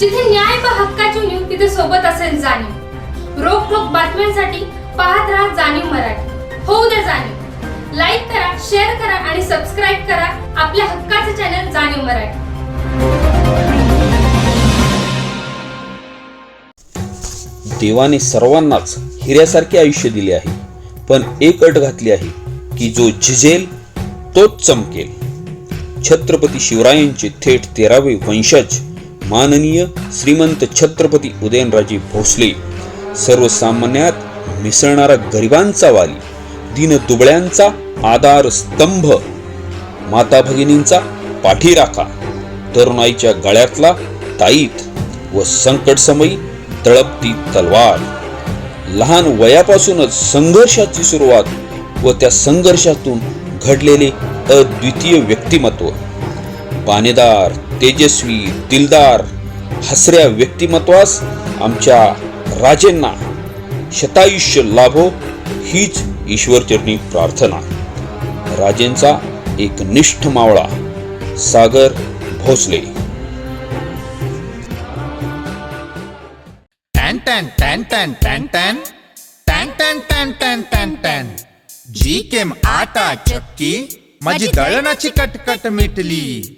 जिथे न्याय हक्काची लिहून तिथे सोबत असेल जाणीव. रोखोक बातम्यांसाठी पाहत राहा जाणीव मराठी. होऊ द्या जाणीव. लाईक करा शेअर करा आणि सबस्क्राईब करा आपल्या हक्काचे चॅनल जाणीव मराठी. देवाने सर्वांनाच हिऱ्यासारखे आयुष्य दिले आहे. पण एक अट घातली आहे की जो झिजेल तोच चमकेल. छत्रपती शिवरायांचे थेट तेरावे वंशज माननीय श्रीमंत छत्रपती उदयनराजे भोसले सर्वसामान्यात मिसळणारा गरिबांचा वाली दीन दुबळ्यांचा आधार स्तंभ माता भगिनींचा पाठीराखा तरुणाईच्या गळ्यातला ताईत व संकटसमयी तळपती तलवार. लहान वयापासूनच संघर्षाची सुरुवात व त्या संघर्षातून घडलेले अद्वितीय व्यक्तिमत्व. पानेदार तेजस्वी दिलदार हसऱ्या व्यक्तिमत्वास आमच्या राजेंना शतायुष्य लाभो हीच ईश्वरचरणी प्रार्थना. राजेंचा एक निष्ठ मावळा सागर भोसले. टॅन टॅन टॅन टॅन टॅन टॅन. टॅन टॅन टॅन टॅन टॅन टॅन. जी केम आटा चक्की. माझी दळणाची कटकट मिटली.